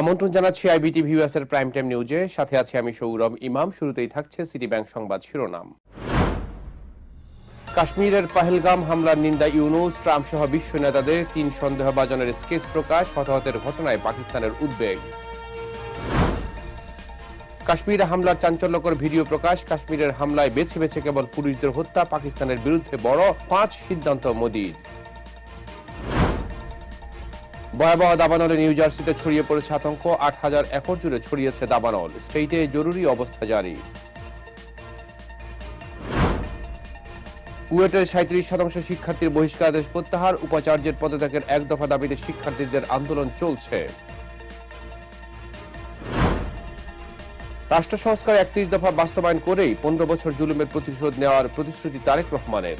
আমন্ত্রণ জানাচ্ছি iBT ভিউয়ার্সের prime time নিউজে সাথে আছি আমি সৌরভ ইমাম। শুরুতেই থাকছে সিটি ব্যাংক সংবাদ শিরোনাম। কাশ্মীরের পাহেলগাম হামলার নিন্দা ইউনুস ট্রাম্প সহ বিশ্ব নেতাদের তিন সন্দেহভাজনের স্কেচ প্রকাশ, হতাহতের ঘটনায় পাকিস্তানের উদ্বেগ। কাশ্মীরে হামলার চাঞ্চল্যকর ভিডিও প্রকাশ, কাশ্মীরের হামলায় বেছে বেছে কেবল পুলিশদের হত্যা, পাকিস্তানের বিরুদ্ধে বড় পাঁচ সিদ্ধান্ত মোদির। ভয়াবহ দাবানলে নিউ জার্সিতে ছড়িয়ে পড়েছে আতঙ্ক। আট হাজার একর জুড়ে ছড়িয়েছে দাবানল। স্টেটে জরুরি অবস্থা জারি। কুয়েটের সাঁত্রিশ শতাংশ শিক্ষার্থীর বহিষ্কারাদেশ প্রত্যাহার। উপাচার্যের পদত্যাগের এক দফা দাবিতে শিক্ষার্থীদের আন্দোলন চলছে। রাষ্ট্র সংস্কার একত্রিশ দফা বাস্তবায়ন করেই পনেরো বছর জুলুমের প্রতিশোধ নেওয়ার প্রতিশ্রুতি তারেক রহমানের।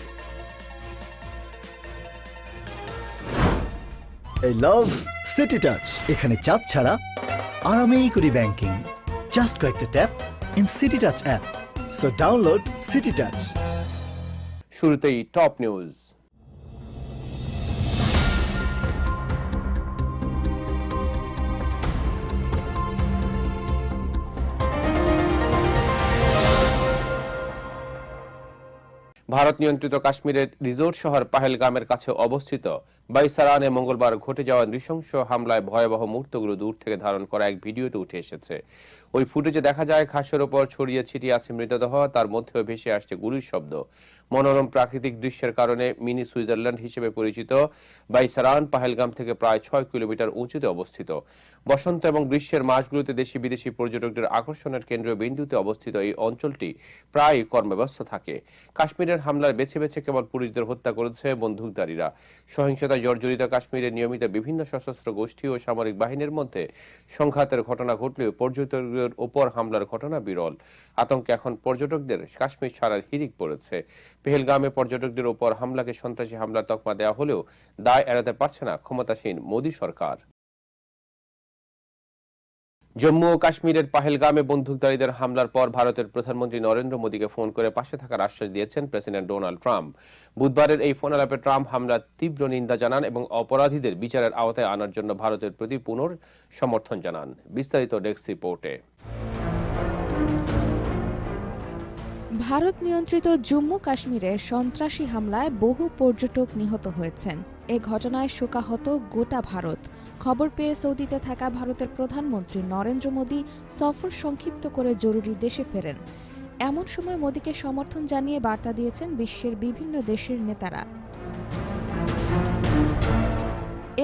এই লাভ সিটি টাচ এখানে চাপ ছাড়া আরামেই করি ব্যাংকিং জাস্ট কয়েকটা tap in City Touch app so download City Touch শুরুতেই টপ নিউজ ভারত নিয়ন্ত্রিত কাশ্মীরের রিজোর্ট শহর পাহেলগামের কাছে অবস্থিত বাইসারানে মঙ্গলবার ঘটে যাওয়া নৃশংস হামলায় ভয়াবহ মুহূর্তগুলো দূর থেকে ধারণ করা এক ভিডিওতে উঠে এসেছে। ওই ফুটেজে দেখা যায় ঘাসের ওপর ছড়িয়ে ছিটিয়ে আছে মৃতদেহ, তার মধ্যেও ভেসে আসছে গুলির শব্দ। মনোরম প্রাকৃতিক দৃশ্যের কারণে মিনি সুইজারল্যান্ড হিসেবে পরিচিত বাইসারান পাহেলগাম থেকে প্রায় ছয় কিলোমিটার উঁচুতে অবস্থিত। বসন্ত এবং গ্রীষ্মের মাসগুলোতে দেশি বিদেশি পর্যটকদের আকর্ষণের কেন্দ্রীয় বিন্দুতে অবস্থিত এই অঞ্চলটি প্রায় কর্মব্যস্ত থাকে। কাশ্মীরের হামলার বেছে বেছে কেবল পুলিশদের হত্যা করেছে বন্দুকধারীরা। সহিংসতায় জর্জরিত কাশ্মীরে নিয়মিত বিভিন্ন সশস্ত্র গোষ্ঠী ও সামরিক বাহিনীর মধ্যে সংঘাতের ঘটনা ঘটলেও পর্যটকদের ওপর হামলার ঘটনা বিরল। আতঙ্কে এখন পর্যটকদের কাশ্মীর ছাড়ার হিরিক পড়েছে। পেহেলগামে পর্যটকদের ওপর হামলাকে সন্ত্রাসী হামলার তকমা দেওয়া হলেও দায় এড়াতে পারছে না ক্ষমতাসীন মোদী সরকার। জম্মু ও কাশ্মীরের পাহেলগামে বন্দুকধারীদের হামলার পর ভারতের প্রধানমন্ত্রী নরেন্দ্র মোদীকে ফোন করে পাশে থাকার আশ্বাস দিয়েছেন প্রেসিডেন্ট ডোনাল্ড ট্রাম্প। বুধবারের এই ফোন আলাপে ট্রাম্প হামলার তীব্র নিন্দা জানান এবং অপরাধীদের বিচারের আওতায় আনার জন্য ভারতের প্রতি পুনর সমর্থন জানান। বিস্তারিত ডেস্ক রিপোর্টে। ভারত নিয়ন্ত্রিত জম্মু কাশ্মীরে সন্ত্রাসী হামলায় বহু পর্যটক নিহত হয়েছেন। এ ঘটনায় শোকাহত গোটা ভারত। খবর পেয়ে সৌদিতে থাকা ভারতের প্রধানমন্ত্রী নরেন্দ্র মোদী সফর সংক্ষিপ্ত করে জরুরি দেশে ফেরেন। এমন সময় মোদীকে সমর্থন জানিয়ে বার্তা দিয়েছেন বিশ্বের বিভিন্ন দেশের নেতারা।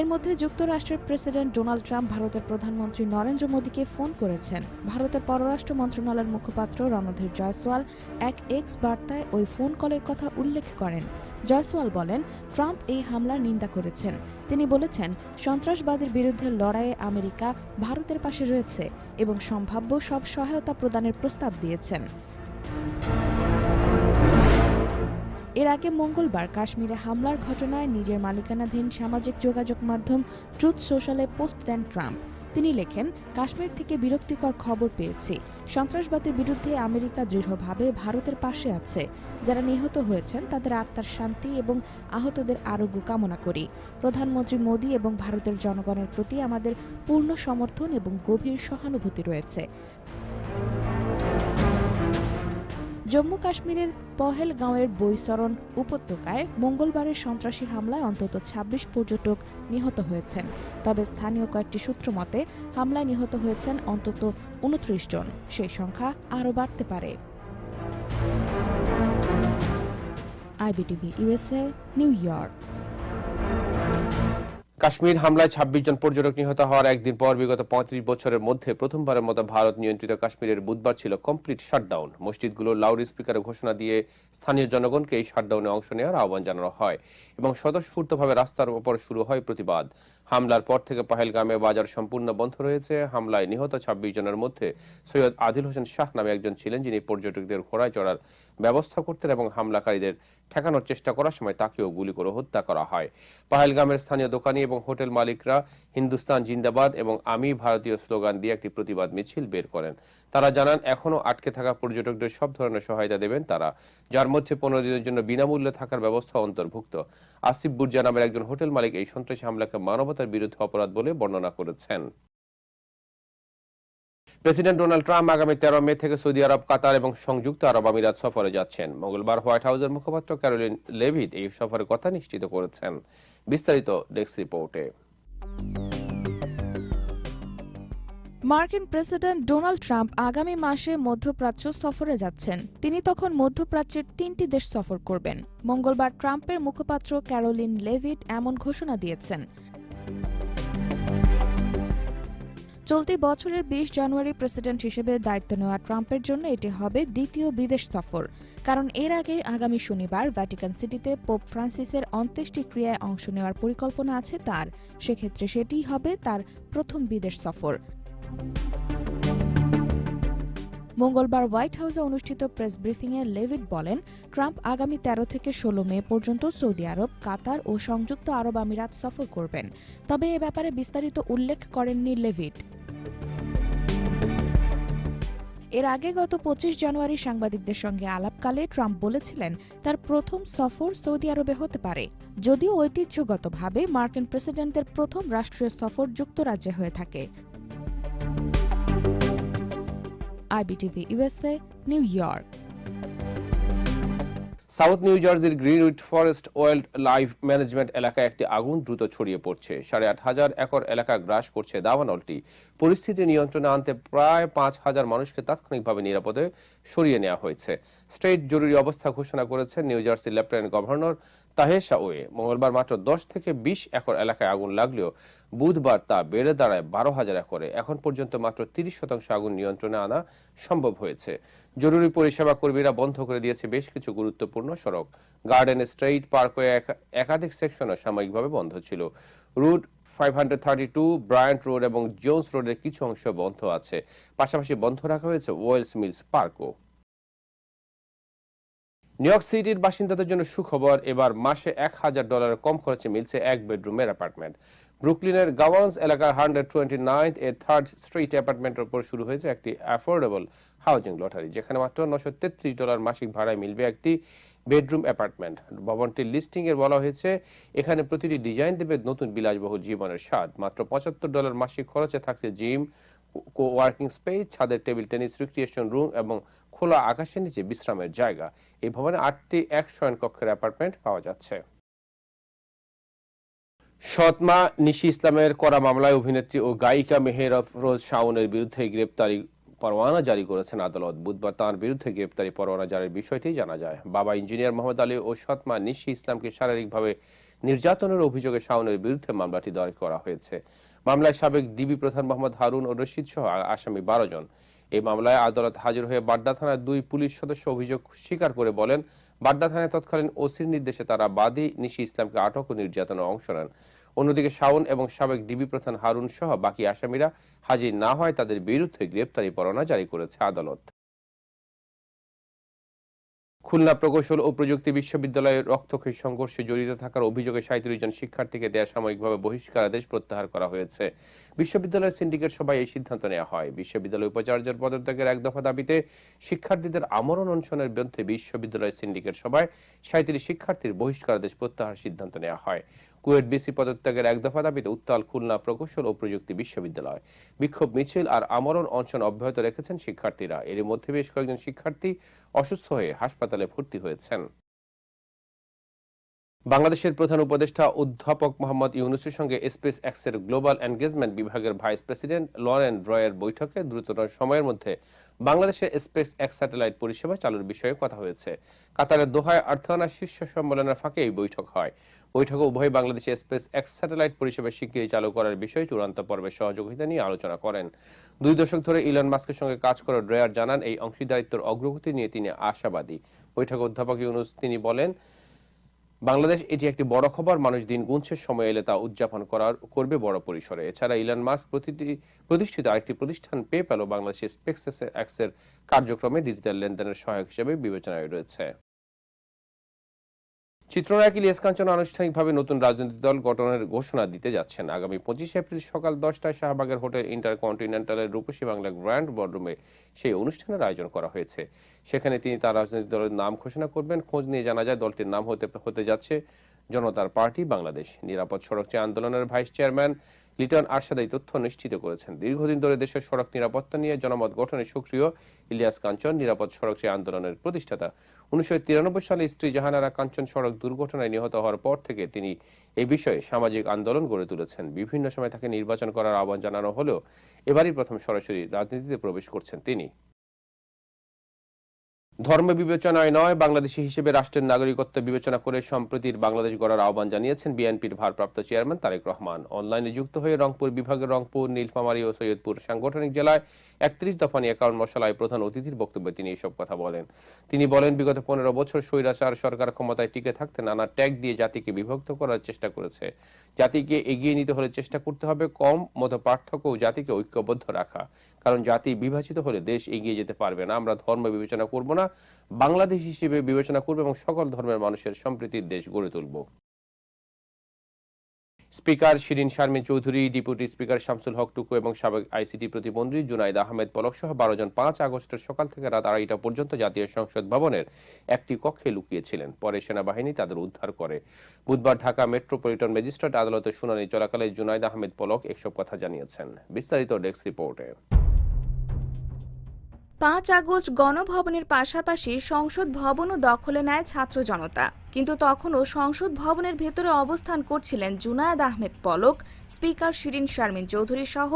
এর মধ্যে যুক্তরাষ্ট্রের প্রেসিডেন্ট ডোনাল্ড ট্রাম্প ভারতের প্রধানমন্ত্রী নরেন্দ্র মোদীকে ফোন করেছেন। ভারতের পররাষ্ট্র মন্ত্রণালয়ের মুখপাত্র রণধীর জয়সওয়াল এক এক্স বার্তায় ওই ফোন কলের কথা উল্লেখ করেন। জয়সওয়াল বলেন, ট্রাম্প এই হামলার নিন্দা করেছেন। তিনি বলেছেন, সন্ত্রাসবাদের বিরুদ্ধে লড়াইয়ে আমেরিকা ভারতের পাশে রয়েছে এবং সম্ভাব্য সব সহায়তা প্রদানের প্রস্তাব দিয়েছেন। এর আগে মঙ্গলবার কাশ্মীরে হামলার ঘটনায় নিজের মালিকানাধীন সামাজিক যোগাযোগ মাধ্যম ট্রুথ সোশ্যালে পোস্ট দেন ট্রাম্প। তিনি লেখেন, কাশ্মীর থেকে বিরক্তিকর খবর পেয়েছি। সন্ত্রাসবাদের বিরুদ্ধে আমেরিকা দৃঢ়ভাবে ভারতের পাশে আছে। যারা নিহত হয়েছেন, তাদের আত্মার শান্তি এবং আহতদের আরোগ্য কামনা করি। প্রধানমন্ত্রী মোদী এবং ভারতের জনগণের প্রতি আমাদের পূর্ণ সমর্থন এবং গভীর সহানুভূতি রয়েছে। জম্মু কাশ্মীরের পহেলগাঁওয়ের বৈসরণ উপত্যকায় মঙ্গলবারের সন্ত্রাসী হামলায় অন্তত ২৬ পর্যটক নিহত হয়েছেন। তবে স্থানীয় কয়েকটি সূত্র মতে, হামলায় নিহত হয়েছেন অন্তত উনত্রিশ জন। সেই সংখ্যা আরও বাড়তে পারে। IBTV USA New York. Kashmir হামলায় ছাব্বিশ জন পর্যটক নিহত হওয়ার একদিন পর বিগত পঁয়ত্রিশ বছরের মধ্যে প্রথমবারের মতো ভারত নিয়ন্ত্রিত কাশ্মীরের বুধবার ছিল কমপ্লিট শাটডাউন মসজিদগুলোর লাউড স্পিকারে ঘোষণা দিয়ে স্থানীয় জনগণকে এই শাটডাউনে অংশ নেওয়ার আহ্বান জানানো হয় এবং স্বতঃস্ফূর্তভাবে রাস্তার ওপর শুরু হয় প্রতিবাদ। হামলার পর থেকে পাহেলগামে বাজার সম্পূর্ণ বন্ধ রয়েছে। হামলায় নিহত ছাব্বিশ জনের মধ্যে সৈয়দ আদিল হোসেন শাহ নামে একজন ছিলেন, যিনি পর্যটকদের ঘোড়ায় চড়ার ব্যবস্থা করতেন এবং হামলাকারীদের ঠেকানোর চেষ্টা করার সময় তাকেও গুলি করে হত্যা করা হয়। পাহেলগামের স্থানীয় দোকানি এবং হোটেল মালিকরা হিন্দুস্তান জিন্দাবাদ এবং আমি ভারতীয় স্লোগান দিয়ে একটি প্রতিবাদ মিছিল বের করেন। তারা জানান, এখনও আটকে থাকা পর্যটকদের সব ধরনের সহায়তা দেবেন তারা। যার মধ্যে পনেরো দিনের জন্য বিনামূল্যে থাকার ব্যবস্থা অন্তর্ভুক্ত। আসিফ বুর্জা নামের একজন হোটেল মালিক এই সন্ত্রাসী হামলাকে মানবতার বিরুদ্ধে অপরাধ বলে বর্ণনা করেছেন। প্রেসিডেন্ট ডোনাল্ড ট্রাম্প আগামী তেরো মে থেকে সৌদি আরব, কাতার এবং সংযুক্ত আরব আমিরাত সফরে যাচ্ছেন। মঙ্গলবার হোয়াইট হাউসের মুখপাত্র ক্যারোলিন লেভিট এই সফরের কথা নিশ্চিত করেছেন। বিস্তারিত ডেস্ক রিপোর্টে। মার্কিন প্রেসিডেন্ট ডোনাল্ড ট্রাম্প আগামী মাসে মধ্যপ্রাচ্য সফরে যাচ্ছেন। তিনি তখন মধ্যপ্রাচ্যের তিনটি দেশ সফর করবেন। মঙ্গলবার ট্রাম্পের মুখপাত্র ক্যারোলিন লেভিট এমন ঘোষণা দিয়েছেন। চলতি বছরের বিশ জানুয়ারি প্রেসিডেন্ট হিসেবে দায়িত্ব নেওয়া ট্রাম্পের জন্য এটি হবে দ্বিতীয় বিদেশ সফর। কারণ এর আগে আগামী শনিবার ভ্যাটিকান সিটিতে পোপ ফ্রান্সিসের অন্ত্যেষ্টি ক্রিয়ায় অংশ নেওয়ার পরিকল্পনা আছে তার। সেক্ষেত্রে সেটিই হবে তার প্রথম বিদেশ সফর। মঙ্গলবার হোয়াইট হাউসে অনুষ্ঠিত প্রেস ব্রিফিংয়ে লেভিট বলেন, ট্রাম্প আগামী তেরো থেকে ষোলো মে পর্যন্ত সৌদি আরব, কাতার ও সংযুক্ত আরব আমিরাত সফর করবেন। তবে এ ব্যাপারে বিস্তারিত উল্লেখ করেননি লেভিট। এর আগে গত পঁচিশ জানুয়ারি সাংবাদিকদের সঙ্গে আলাপকালে ট্রাম্প বলেছিলেন, তার প্রথম সফর সৌদি আরবে হতে পারে। যদিও ঐতিহ্যগতভাবে মার্কিন প্রেসিডেন্টদের প্রথম রাষ্ট্রীয় সফর যুক্তরাজ্যে হয়ে থাকে। IBTV USA New York South New জার্সির Greenwood forest wildlife management এলাকায় একটি আগুন দ্রুত ছড়িয়ে পড়ছে। সাড়ে আট হাজার একর এলাকা গ্রাস করছে দাবানলটি। পরিস্থিতি নিয়ন্ত্রণে আনতে প্রায় পাঁচ হাজার মানুষকে তাৎক্ষণিকভাবে নিরাপদে সরিয়ে নেওয়া হয়েছে। স্টেট জরুরি অবস্থা ঘোষণা করেছেন New Jersey lieutenant governor Tahesha Way মঙ্গলবার মাত্র দশ থেকে বিশ একর এলাকায় আগুন লাগলেও বুধবার তা বেড়ে দাঁড়ায় বারো হাজার একরে। এখন পর্যন্ত মাত্র তিরিশ শতাংশ আগুন নিয়ন্ত্রণে আনা সম্ভব হয়েছে। জরুরি পরিষেবা কর্মীরা বন্ধ করে দিয়েছে বেশ কিছু গুরুত্বপূর্ণ সড়ক। গার্ডেন স্ট্রেইট পার্কওয়ে একা- একাধিক সেকশনও সাময়িকভাবে বন্ধ ছিল। Route five hundred thirty two Bryant road এবং জোন্স রোডের কিছু অংশ বন্ধ আছে। পাশাপাশি বন্ধ রাখা হয়েছে ওয়েলস মিলস পার্কও নিউ ইয়র্ক সিটির বাসিন্দাদের জন্য সুখবর, এবার মাসে এক হাজার ডলারের কম খরচে মিলছে এক বেডরুমের অ্যাপার্টমেন্ট। ব্রুকলিনের গাওয়ান্স এলাকার hundred twenty ninth A third street অ্যাপার্টমেন্টের উপর শুরু হয়েছে একটি অ্যাফোর্ডেবল হাউজিং লটারি, যেখানে মাত্র নশো তেত্রিশ ডলার মাসিক ভাড়ায় মিলবে একটি বেডরুম অ্যাপার্টমেন্ট। ভবনটির লিস্টিং এর বলা হয়েছে, এখানে প্রতিটি ডিজাইন দেবে নতুন বিলাসবহুল জীবনের স্বাদ। মাত্র পঁচাত্তর ডলার মাসিক খরচে থাকছে জিম, কো, ওয়ার্কিং স্পেস, ছাদের টেবিল, টেনিস, রিক্রিয়েশন রুম এবং খোলা আকাশের নিচে বিশ্রামের জায়গা। এই ভবনে আটটি এক শয়ন কক্ষের অ্যাপার্টমেন্ট পাওয়া যাচ্ছে। সৎমা নিশি ইসলামের করা মামলায় অভিনেত্রী ও গায়িকা মেহের আফরোজ শাওনের বিরুদ্ধে গ্রেপ্তারি পরোয়ানা জারি করেছেন আদালত। বুধবার তাঁর বিরুদ্ধে গ্রেপ্তারি পরোয়ানা জারির বিষয়টি জানা যায়। বাবা ইঞ্জিনিয়ার মোহাম্মদ আলী ও সৎমা নিশি ইসলামকে শারীরিকভাবে নির্যাতনের অভিযোগে শাওনের বিরুদ্ধে মামলাটি দায়ের করা হয়েছে। মামলায় সাবেক ডিবি প্রধান মোহাম্মদ হারুন ও রশিদ সহ আসামি বারো জন। এই মামলায় আদালত হাজির হয়ে বাড্ডা থানার দুই পুলিশ সদস্য অভিযোগ স্বীকার করে বলেন, বাড্ডা থানায় তৎকালীন ওসির নির্দেশে তারা বাদী নিশি ইসলামকে আটক ও নির্যাতনে অংশ নেন। অন্যদিকে শাওন এবং সাবেক ডিবি প্রধান হারুন সহ বাকি আসামিরা হাজির না হয় তাদের বিরুদ্ধে গ্রেপ্তারি পরোয়ানা জারি করেছে আদালত। খুলনা প্রকৌশল ও প্রযুক্তি বিশ্ববিদ্যালয়ের রক্তক্ষয়ী সংঘর্ষে জড়িত থাকার অভিযোগে সাঁত্রিশ জন শিক্ষার্থীকে দেয়া সাময়িকভাবে বহিষ্কারাদেশ প্রত্যাহার করা হয়েছে। বিশ্ববিদ্যালয়ের সিন্ডিকেট সভায় এই সিদ্ধান্ত নেওয়া হয়। বিশ্ববিদ্যালয় উপাচার্যের পদত্যাগের এক দফা দাবিতে শিক্ষার্থীদের আমরণ অনশনের বিরুদ্ধে বিশ্ববিদ্যালয় সিন্ডিকেট সভায় সাঁত্রিশ শিক্ষার্থীর বহিষ্কারাদেশ প্রত্যাহার সিদ্ধান্ত নেওয়া হয়। কুয়েট বিসি পদত্যাগের এক দফা দাবিতে উত্তাল খুলনা প্রকৌশল ও প্রযুক্তি বিশ্ববিদ্যালয়। বিক্ষোভ মিছিল আর আমরণ অনশন অব্যাহত রেখেছেন শিক্ষার্থীরা। এর মধ্যে বেশ কয়েকজন শিক্ষার্থী অসুস্থ হয়ে হাসপাতালে ভর্তি হয়েছেন। বাংলাদেশের প্রধান উপদেষ্টা অধ্যাপক মোহাম্মদ ইউনুসের সঙ্গে স্পেস এক্সের গ্লোবাল এনগেজমেন্ট বিভাগের ভাইস প্রেসিডেন্ট লরেন রয়ের বৈঠকে দ্রুততর সময়ের মধ্যে বাংলাদেশের স্পেস এক্স স্যাটেলাইট পরিষেবা চালুর বিষয়ে কথা হয়েছে। কাতারের দোহায় আর্থানা শীর্ষ সম্মেলনের ফাঁকে এই বৈঠক হয়। বৈঠকে উভয় বাংলাদেশে স্পেস এক্স স্যাটেলাইট পরিষেবা শিগগিরই চালু করার বিষয়ে চূড়ান্ত পর্বে সহযোগিতা নিয়ে আলোচনা করেন। দুই দশক ধরে ইলন মাস্কের সঙ্গে কাজ করে ড্রেয়ার জানান, এই অংশীদারিত্বের অগ্রগতি নিয়ে তিনি আশাবাদী। বৈঠকে অধ্যাপক ইউনুস তিনি বলেন, বাংলাদেশ এটি একটি বড় খবর, মানুষ দিন গুনছে, সময় এলে তা উদযাপন করার, করবে বড় পরিসরে। এছাড়া ইলন মাস্ক প্রতিটি, প্রতিষ্ঠিত আরেকটি প্রতিষ্ঠান পেপ্যালও বাংলাদেশের স্পেক্স অ্যাক্সের কার্যক্রমে ডিজিটাল লেনদেনের সহায়ক হিসেবে বিবেচনায় রয়েছে। চিত্রনায়ক ইলিয়াস কাঞ্চন আনুষ্ঠানিকভাবে নতুন রাজনৈতিক দল গঠনের ঘোষণা দিতে যাচ্ছেন। আগামী পঁচিশে এপ্রিল সকাল দশটায় শাহবাগের হোটেল ইন্টারকন্টিনেন্টালের রূপসী বাংলা গ্র্যান্ড বডরুমে সেই অনুষ্ঠানের আয়োজন করা হয়েছে। সেখানে তিনি তার রাজনৈতিক দলের নাম ঘোষণা করবেন। খোঁজ নিয়ে জানা যায়, দলটির নাম হতে হতে যাচ্ছে জনতার পার্টি বাংলাদেশ। নিরাপদ সড়ক চেয়ে আন্দোলনের ভাইস চেয়ারম্যান লিটন আরশাদ এই তথ্য নিশ্চিত করেছেন। দীর্ঘদিন ধরে দেশের সড়ক নিরাপত্তা নিয়ে জনমত গঠনে সক্রিয় ইলিয়াস কাঞ্চন, নিরাপদ সড়ক সে আন্দোলনের প্রতিষ্ঠাতা। উনিশশো তিরানব্বই সালে স্ত্রী জাহানারা কাঞ্চন সড়ক দুর্ঘটনায় নিহত হওয়ার পর থেকে তিনি এই বিষয়ে সামাজিক আন্দোলন গড়ে তুলেছেন। বিভিন্ন সময় তাকে নির্বাচন করার আহ্বান জানানো হলেও এবারই প্রথম সরাসরি রাজনীতিতে প্রবেশ করছেন তিনি। ধর্ম বিবেচনায় নয়, বাংলাদেশি হিসেবে রাষ্ট্রের নাগরিকত্ব বিবেচনা করে সম্প্রতির বাংলাদেশ গড়ার আহ্বান জানিয়েছেন বিএনপির ভারপ্রাপ্ত চেয়ারম্যান তারেক রহমান। অনলাইনে যুক্ত হয়ে রংপুর বিভাগের রংপুর, নীলফামারী ও সৈয়দপুর সাংগঠনিক জেলায় একত্রিশ দফা নিয়ে একাউন্ট মশলায় প্রধান অতিথির বক্তব্যে তিনি এসব কথা বলেন। তিনি বলেন, বিগত পনেরো বছর স্বৈরাচার সরকার ক্ষমতায় টিকে থাকতে নানা ট্যাগ দিয়ে জাতিকে বিভক্ত করার চেষ্টা করেছে। জাতিকে এগিয়ে নিতে হলে চেষ্টা করতে হবে কম মত পার্থক্য ও জাতিকে ঐক্যবদ্ধ রাখা। কারণ জাতি বিভাজিত হলে দেশ এগিয়ে যেতে পারবে না। আমরা ধর্ম বিবেচনা করব না বাংলাদেশ হিসেবে বিবেচনা করব এবং সকল ধর্মের মানুষের সম্প্রীতির দেশ গড়ে তুলব। Speaker Shirin Sharmin Chowdhury, deputy speaker Shamsul Haque Tuku এবং সাবেক আইসিটি প্রতিমন্ত্রী জুনাইদ আহমেদ পলক সহ বারো জন পাঁচ আগস্টের সকাল থেকে রাত আড়াইটা পর্যন্ত জাতীয় সংসদ ভবনের একটি কক্ষে লুকিয়েছিলেন। পরে সেনাবাহিনী তাদের উদ্ধার করে। বুধবার ঢাকা মেট্রোপলিটন ম্যাজিস্ট্রেট আদালতে শুনানি চলাকালে জুনাইদ আহমেদ পলক এসব কথা জানিয়েছেন। বিস্তারিত ডেস্ক রিপোর্টে। পাঁচ আগস্ট গণভবনের পাশাপাশি সংসদ ভবনও দখলে নেয় ছাত্র জনতা। কিন্তু তখনও সংসদ ভবনের ভেতরে অবস্থান করছিলেন জুনায়েদ আহমেদ পলক, স্পিকার শিরিন শারমিন চৌধুরী সহ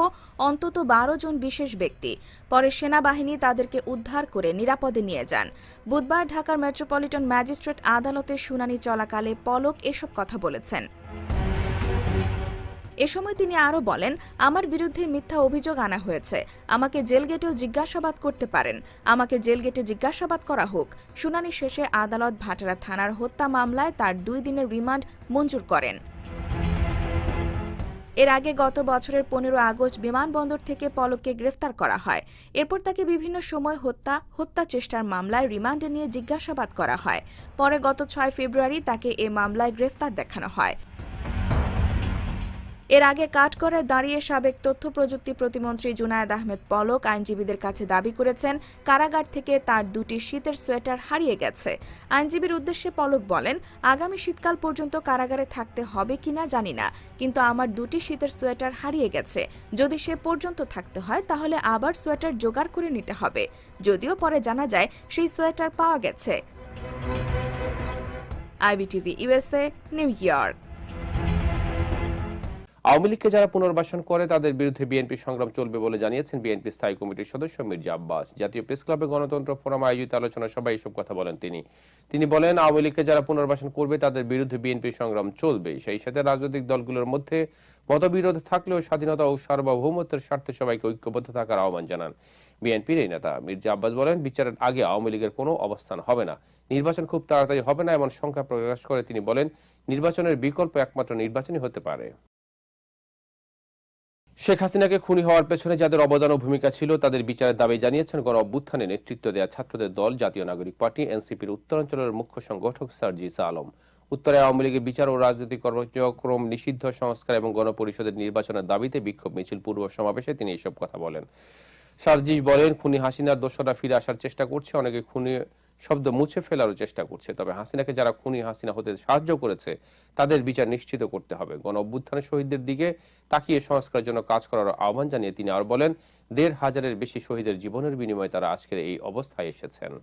অন্তত বারো জন বিশেষ ব্যক্তি। পরে সেনাবাহিনী তাদেরকে উদ্ধার করে নিরাপদে নিয়ে যান। বুধবার ঢাকার মেট্রোপলিটন ম্যাজিস্ট্রেট আদালতে শুনানি চলাকালে পলক এসব কথা বলেছেন। এ সময় তিনি আরও বলেন, আমার বিরুদ্ধে মিথ্যা অভিযোগ আনা হয়েছে। আমাকে জেল গেটেও জিজ্ঞাসাবাদ করতে পারেন। আমাকে জেল গেটে জিজ্ঞাসাবাদ করা হোক। শুনানি শেষে আদালত ভাটারা থানার হত্যা মামলায় তার দুই দিনের রিমান্ড মঞ্জুর করেন। এর আগে গত বছরের পনেরো আগস্ট বিমানবন্দর থেকে পলককে গ্রেফতার করা হয়। এরপর তাকে বিভিন্ন সময় হত্যা হত্যা চেষ্টার মামলায় রিমান্ডে নিয়ে জিজ্ঞাসাবাদ করা হয়। পরে গত ছয় ফেব্রুয়ারি তাকে এ মামলায় গ্রেফতার দেখানো হয়। এর আগে কাঠগড়ায় দাঁড়িয়ে সাবেক তথ্য প্রযুক্তি প্রতিমন্ত্রী জুনায়েদ আহমেদ পলক আইনজীবীদের কাছে দাবি করেছেন, কারাগার থেকে তার দুটি শীতের সোয়েটার হারিয়ে গেছে। আইনজীবীর উদ্দেশ্যে পলক বলেন, আগামী শীতকাল পর্যন্ত কারাগারে থাকতে হবে কিনা জানি না, কিন্তু আমার দুটি শীতের সোয়েটার হারিয়ে গেছে। যদি সে পর্যন্ত থাকতে হয়, তাহলে আবার সোয়েটার জোগাড় করে নিতে হবে। যদিও পরে জানা যায়, সেই সোয়েটার পাওয়া গেছে। IBTV USA New York. Awami লীগকে যারা পুনর্বাসন করে, তাদের বিরুদ্ধে বিএনপি সংগ্রাম চলবে বলে জানিয়েছেন বিএনপি স্থায়ী কমিটির সদস্য মির্জা আব্বাস। জাতীয় প্রেস ক্লাবে গণতন্ত্র ফোরাম আয়োজিত আলোচনা সভায় এসব কথা বলেন তিনি। তিনি বলেন, আওয়ামী লীগকে যারা পুনর্বাসন করবে, তাদের বিরুদ্ধে বিএনপি সংগ্রাম চলবে। সেই সাথে রাজনৈতিক দলগুলোর মধ্যে মতবিরোধ থাকলেও স্বাধীনতা ও সার্বভৌমত্বের স্বার্থে সবাইকে ঐক্যবদ্ধ থাকার আহ্বান জানান বিএনপির এই নেতা। মির্জা আব্বাস বলেন, বিচারের আগে আওয়ামী লীগের কোনো অবস্থান হবে না, নির্বাচন খুব তাড়াতাড়ি হবে না, এমন সংখ্যা প্রকাশ করে তিনি বলেন, নির্বাচনের বিকল্প একমাত্র নির্বাচনই হতে পারে। শেখ হাসিনাকে খুনি হওয়ার পেছনে যাদের অবদান ও ভূমিকা ছিল, তাদের বিচারের দাবি জানিয়েছেন গণ অভ্যুত্থানে নেতৃত্ব দেওয়া ছাত্রদের দল, জাতীয় নাগরিক পার্টি, এনসিপির উত্তরাঞ্চলের মুখ্য সংগঠক সার্জিসা আলম। উত্তরে আওয়ামী লীগের বিচার ও রাজনৈতিক কার্যক্রম, নিষিদ্ধ সংস্কার এবং গণপরিষদের নির্বাচনের দাবিতে বিক্ষোভ মিছিল পূর্ব সমাবেশে তিনি এসব কথা বলেন। সার্জিস বলেন, খুনি হাসিনার দোষরা ফিরে আসার চেষ্টা করছে, অনেকে খুনি শব্দ মুছে ফেলারও চেষ্টা করছে। তবে হাসিনাকে যারা খুনি হাসিনা হতে সাহায্য করেছে, তাদের বিচার নিশ্চিত করতে হবে। গণ অভ্যুত্থানের শহীদদের দিকে তাকিয়ে সংস্কারের জন্য কাজ করার আহ্বান জানিয়ে তিনি আর বলেন, দেড় হাজারের বেশি শহীদের জীবনের বিনিময়ে তারা আজকের এই অবস্থায় এসেছেন।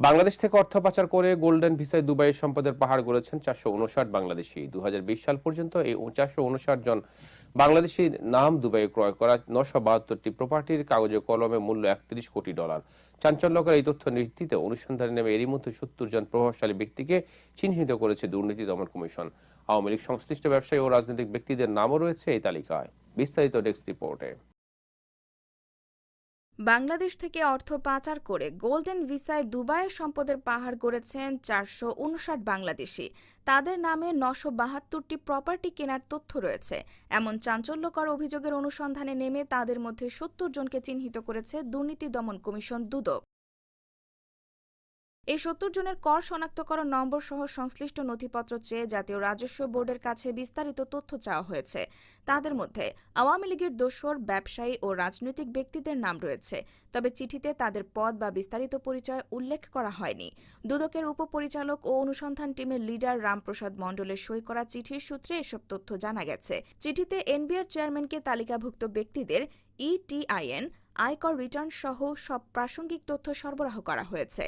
বাংলাদেশ থেকে অর্থ পাচার করে গোল্ডেন ভিসায় দুবাইয়ের সম্পদের পাহাড় গড়েছেন চারশো উনষাট বাংলাদেশি। দু হাজার বিশ সাল পর্যন্ত এই চারশো উনষাট জন বাংলাদেশি নাম দুবাইয়ে ক্রয় করা নশো বাহাত্তরটি প্রপার্টির কাগজে কলমে মূল্য একত্রিশ কোটি ডলার। চাঞ্চল্যকর এই তথ্য ভিত্তিতে অনুসন্ধানে নেমে এরই মধ্যে সত্তর জন প্রভাবশালী ব্যক্তিকে চিহ্নিত করেছে দুর্নীতি দমন কমিশন। আওয়ামী লীগ সংশ্লিষ্ট ব্যবসায়ী ও রাজনৈতিক ব্যক্তিদের নামও রয়েছে এই তালিকায়। বিস্তারিত ডেস্ক রিপোর্টে। বাংলাদেশ থেকে অর্থ পাচার করে গোল্ডেন ভিসায় দুবাইয়ের সম্পদের পাহাড় গড়েছেন চারশো উনষাট বাংলাদেশি। তাদের নামে নশো বাহাত্তরটি প্রপার্টি কেনার তথ্য রয়েছে। এমন চাঞ্চল্যকর অভিযোগের অনুসন্ধানে নেমে তাদের মধ্যে সত্তর জনকে চিহ্নিত করেছে দুর্নীতি দমন কমিশন দুদক। এই সত্তর জনের কর শনাক্তকরণ নম্বর সহ সংশ্লিষ্ট নথিপত্র চেয়ে জাতীয় রাজস্ব বোর্ডের কাছে বিস্তারিত তথ্য চাওয়া হয়েছে। তাদের মধ্যে আওয়ামী লীগের দোসর, ব্যবসায়ী ও রাজনৈতিক ব্যক্তিদের নাম রয়েছে। তবে চিঠিতে তাদের পদ বা বিস্তারিত পরিচয় উল্লেখ করা হয়নি। দুদকের উপপরিচালক ও অনুসন্ধান টিমের লিডার রামপ্রসাদ মণ্ডলের সই করা চিঠির সূত্রে এসব তথ্য জানা গেছে। চিঠিতে এনবিআর চেয়ারম্যানকে তালিকাভুক্ত ব্যক্তিদের ইটিআইএন, আয়কর রিটার্ন সহ সব প্রাসঙ্গিক তথ্য সরবরাহ করা হয়েছে।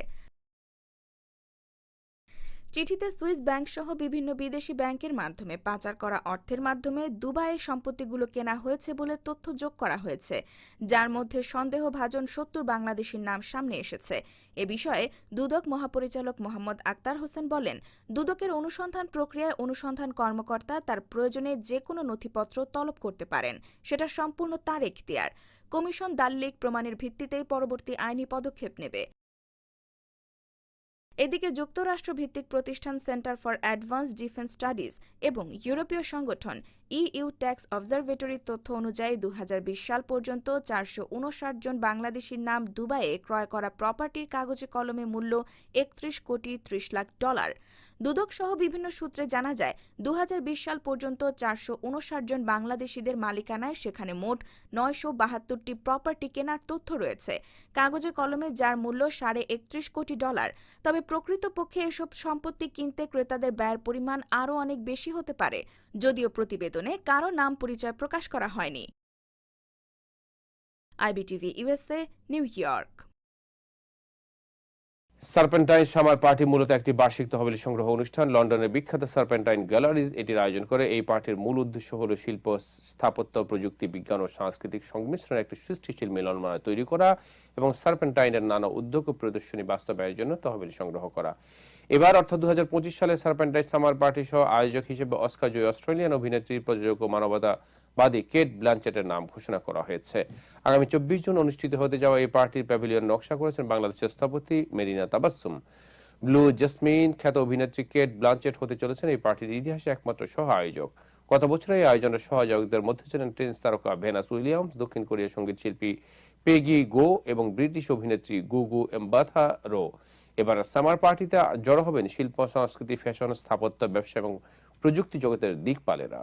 চিঠিতে সুইস ব্যাংক সহ বিভিন্ন বিদেশি ব্যাংকের মাধ্যমে পাচার করা অর্থের মাধ্যমে দুবাইয়ে সম্পত্তিগুলো কেনা হয়েছে বলে তথ্য যোগ করা হয়েছে, যার মধ্যে সন্দেহভাজন সত্তর বাংলাদেশির নাম সামনে এসেছে। এ বিষয়ে দুদক মহাপরিচালক মোহাম্মদ আক্তার হোসেন বলেন, দুদকের অনুসন্ধান প্রক্রিয়ায় অনুসন্ধান কর্মকর্তা তার প্রয়োজনে যে কোনো নথিপত্র তলব করতে পারেন, সেটা সম্পূর্ণ তার এখতিয়ার। কমিশন দাল্লিক প্রমাণের ভিত্তিতেই পরবর্তী আইনি পদক্ষেপ নেবে। এদিকে যুক্তরাষ্ট্র ভিত্তিক প্রতিষ্ঠান centre for advance defence studies এবং ইউরোপীয় সংগঠন ইইউ ট্যাক্স অবজারভেটরির তথ্য অনুযায়ী দু হাজার বিশ সাল পর্যন্ত চারশো উনষাট জন বাংলাদেশির নাম দুবাইয়ে ক্রয় করা প্রপার্টির কাগজে কলমে মূল্য একত্রিশ কোটি ত্রিশ লাখ ডলার। দুদক সহ বিভিন্ন সূত্রে জানা যায় দু হাজার বিশ সাল পর্যন্ত চারশো উনষাট জন বাংলাদেশিদের মালিকানায় সেখানে মোট নয়শো বাহাত্তরটি প্রপার্টি কেনার তথ্য রয়েছে। কাগজে কলমে যার মূল্য সাড়ে একত্রিশ কোটি ডলার। তবে প্রকৃতপক্ষে এসব সম্পত্তি কিনতে ক্রেতাদের ব্যয়ের পরিমাণ আরও অনেক বেশি হতে পারে, যদিও প্রতিবেদনে কারও নাম পরিচয় প্রকাশ করা হয়নি। IBTV USA New York. Serpentine summer party মূলত একটি বার্ষিক তহবিল সংগ্রহ অনুষ্ঠান। লন্ডনের বিখ্যাত সার্পেন্টাইন গ্যালারিজ এটির আয়োজন করে। এই পার্টির মূল উদ্দেশ্য হল শিল্প, স্থাপত্য, প্রযুক্তি, বিজ্ঞান ও সাংস্কৃতিক সংমিশ্রণের একটি সৃষ্টিশীল মিলন মিলনমালা তৈরি করা এবং সার্পেন্টাইনের নানা উদ্যোগ ও প্রদর্শনী বাস্তবায়নের জন্য তহবিল সংগ্রহ করা। এবার অর্থাৎ দু হাজার পঁচিশ সালে সার্পেন্টাইন সামার পার্টি সহ আয়োজক হিসেবে অস্কার জয়ী অস্ট্রেলিয়ান অভিনেত্রী, প্রযোজক ও মানবতাবাদী কেট ব্ল্যাঞ্চেটের নাম ঘোষণা করা হয়েছে। আগামী চব্বিশ জুন অনুষ্ঠিত হতে যাওয়া এই পার্টির প্যাভিলিয়ন নকশা করেছেন বাংলাদেশের স্থপতি মেরিনা তাবাসসুম। ব্লু জেসমিন, খ্যাত অভিনেত্রী কেট ব্লাঞ্চেট হতে চলেছেন এই পার্টির ইতিহাসে একমাত্র সহ আয়োজক। গত বছর এই আয়োজনের সহযোগীদের মধ্যে ছিলেন টেনিস তারকা ভেনাস উইলিয়ামস, দক্ষিণ কোরিয়ার সংগীত শিল্পী পেগি গো এবং ব্রিটিশ অভিনেত্রী গুগু এমবাথা রো। এবার সামার পার্টিতে জড়ো হবেন শিল্প, সংস্কৃতি, ফ্যাশন, স্থাপত্য, ব্যবসা এবং প্রযুক্তি জগতের দিকপালেরা।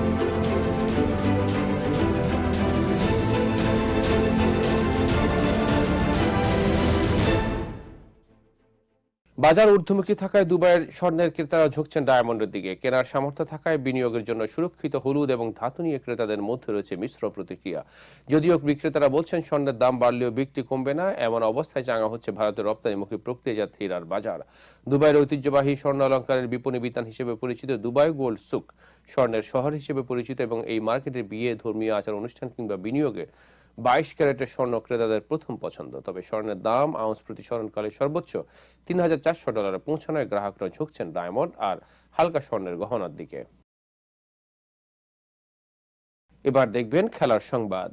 বাজার ঊর্ধ্বমুখী থাকায় দুবাইয়ের স্বর্ণের ক্রেতারা ঝুঁকছেন ডায়মন্ডের দিকে। কেনার সামর্থ্য থাকায় বিনিয়োগের জন্য সুরক্ষিত হলুদ এবং ধাতু নিয়ে ক্রেতাদের মধ্যে রয়েছে মিশ্র প্রতিক্রিয়া। যদিও বিক্রেতারা বলছেন, স্বর্ণের দাম বাড়লেও বিক্রি কমবে না, এমন অবস্থায় চাঙা হচ্ছে ভারতের রপ্তানিমুখী প্রক্রিয়াজাত হীরার বাজার। দুবাইয়ের ঐতিহ্যবাহী স্বর্ণ অলঙ্কারের বিপণী বিতান হিসেবে পরিচিত দুবাই গোল্ড সুক স্বর্ণের শহর হিসেবে পরিচিত এবং এই মার্কেটে বিয়ে, ধর্মীয় আচার অনুষ্ঠান কিংবা বিনিয়োগে বাইশ ক্যারেটের স্বর্ণ ক্রেতাদের প্রথম পছন্দ। তবে স্বর্ণের দাম আউন্স প্রতি স্মরণকালে সর্বোচ্চ তিন হাজার চারশো ডলারে পৌঁছানোয় গ্রাহকরা ঝুঁকছেন ডায়মন্ড আর হালকা স্বর্ণের গহনার দিকে। এবার দেখবেন খেলার সংবাদ।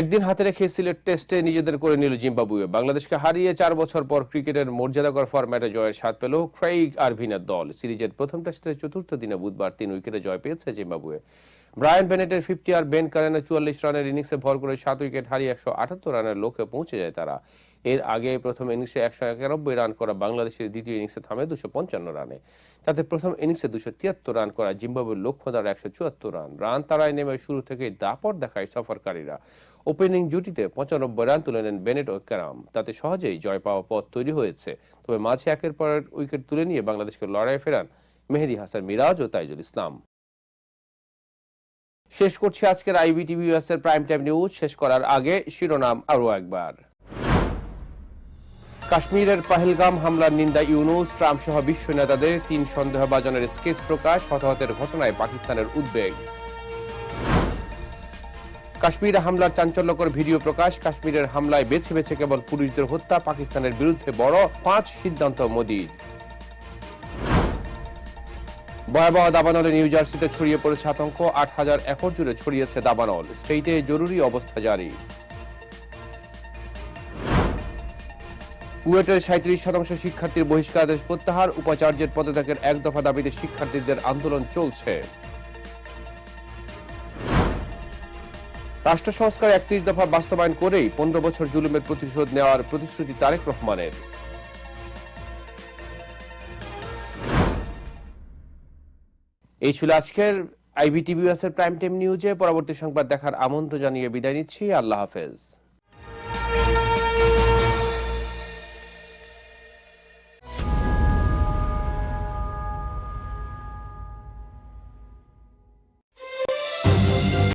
একদিন হাতে রেখে সিলেট টেস্টে নিজেদের করে নিল জিম্বাবুয়ে। বাংলাদেশকে হারিয়ে চার বছর পর ক্রিকেটের মর্যাদাকর ফরম্যাটে জয়ের স্বাদ পেল ক্রাইগ আরভিনের দল। সিরিজের প্রথম টেস্টের চতুর্থ দিনে বুধবার তিন উইকেটে জয় পেয়েছে জিম্বাবুয়ে। ব্রায়ান বেনেটের ফিফটি আর বেন কারেনের চুয়াল্লিশ রানের ইনিংসে ভর করে সাত উইকেট হারিয়ে একশো আটাত্তর রানের লক্ষ্যে পৌঁছে যায় তারা। এর আগে প্রথম ইনিংসে একশো একানব্বই রান করা বাংলাদেশের দ্বিতীয় ইনিংসে থামে দুশো পঞ্চান্ন রানে। তাতে প্রথম ইনিংসে দুশো তিয়াত্তর রান করা জিম্বাবুয়ের লক্ষ্য দ্বারা একশো চুয়াত্তর রান। রান তারায় নেমে শুরু থেকে দাপট দেখায় সফরকারীরা। ওপেনিং জুটিতে পঁচানব্বই রান তুলে নেন বেনেট ও ক্যারাম তাতে সহজেই জয় পাওয়া পথ তৈরি হয়েছে। তবে মাঝে একের পর উইকেট তুলে নিয়ে বাংলাদেশকে লড়াই ফেরান মেহেদি হাসান মিরাজ ও তাইজুল ইসলাম। শেষ করছি আজকের আইবিটিভি এর প্রাইম টাইম নিউজ শেষ করার আগে শিরোনাম আরও একবার। কাশ্মীরের পাহেলগাম হামলার নিন্দা ইউনুস ট্রাম্প সহ বিশ্ব নেতাদের তিন সন্দেহভাজনের স্কেচ প্রকাশ, হতাহতের ঘটনায় পাকিস্তানের উদ্বেগ। কাশ্মীরে হামলার চাঞ্চল্যকর ভিডিও প্রকাশ। কাশ্মীরের হামলায় বেছে বেছে কেবল পুলিশদের হত্যা, পাকিস্তানের বিরুদ্ধে বড় পাঁচ সিদ্ধান্ত মোদির। ভয়াবহ দাবানলে নিউ জার্সিতে ছড়িয়ে পড়েছে আতঙ্ক, আট হাজার একর জুড়ে ছড়িয়েছে দাবানল। স্টেটে জরুরি অবস্থা জারি। কুয়েটের সাঁত্রিশ শতাংশ শিক্ষার্থীর বহিষ্কারাদেশ প্রত্যাহার, উপাচার্যের পদত্যাগের এক দফা দাবিতে শিক্ষার্থীদের আন্দোলন চলছে। রাষ্ট্র সংস্কার একত্রিশ দফা বাস্তবায়ন করেই পনেরো বছর জুলুমের প্রতিশোধ নেওয়ার প্রতিশ্রুতি তারেক রহমানের। এই ছিল আজকের আইবি এর প্রাইম টাইম নিউজে। পরবর্তী সংবাদ দেখার আমন্ত্রণ জানিয়ে বিদায় নিচ্ছি। আল্লাহ হাফেজ।